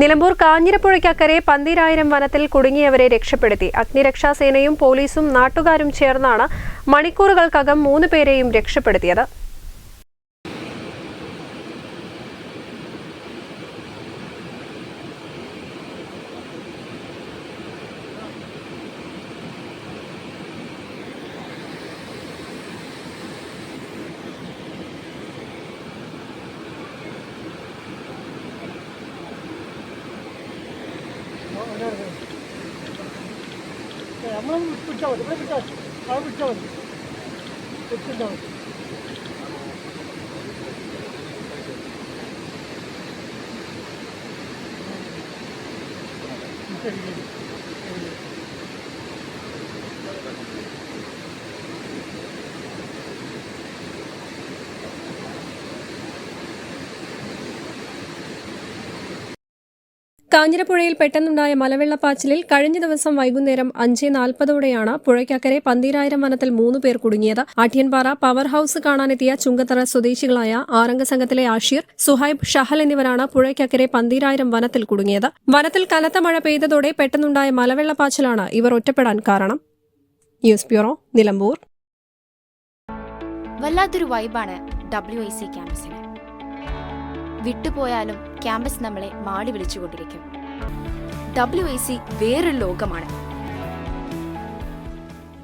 നിലമ്പൂർ കാഞ്ഞിരപ്പുഴയ്ക്കക്കരെ പന്തിരായിരം വനത്തിൽ കുടുങ്ങിയവരെ രക്ഷപ്പെടുത്തി. അഗ്നിരക്ഷാസേനയും പോലീസും നാട്ടുകാരും ചേർന്നാണ് മണിക്കൂറുകൾക്കകം മൂന്ന് പേരെയും രക്ഷപ്പെടുത്തിയത്. అమ్మ కూర్చోవద్దు ఇప్పుడే కూర్చోవచ్చు అలా కూర్చోవద్దు కూర్చుంటాం Thank you. കാഞ്ഞിരപ്പുഴയിൽ പെട്ടെന്നുണ്ടായ മലവെള്ളപ്പാച്ചിലിൽ കഴിഞ്ഞ ദിവസം വൈകുന്നേരം അഞ്ച് നാൽപ്പതോടെയാണ് പുഴയ്ക്കക്കരെ പന്തീരായിരം വനത്തിൽ മൂന്ന് പേർ കുടുങ്ങിയത്. അട്ടിയൻപാറ പവർ ഹൌസ് കാണാനെത്തിയ ചുങ്കത്തറ സ്വദേശികളായ ആറംഗ സംഘത്തിലെ ആഷീർ സുഹൈബ് ഷഹൽ എന്നിവരാണ് പുഴയ്ക്കക്കരെ പന്തീരായിരം വനത്തിൽ കുടുങ്ങിയത്. വനത്തിൽ കനത്ത മഴ പെയ്തതോടെ പെട്ടെന്നുണ്ടായ മലവെള്ളപ്പാച്ചിലാണ് ഇവർ ഒറ്റപ്പെടാൻ കാരണം. News bureau Nilambur. വല്ലാത്തൊരു വൈബാണ് ഡബ്ല്യു ഐ സി ക്യാമ്പസിന് വിട്ടുപോയാലും ക്യാമ്പസ് നമ്മളെ മാടി വിളിച്ചുകൊണ്ടിരിക്കും. ഡബ്ല്യു ഐ സി വേറൊരു ലോകമാണ്.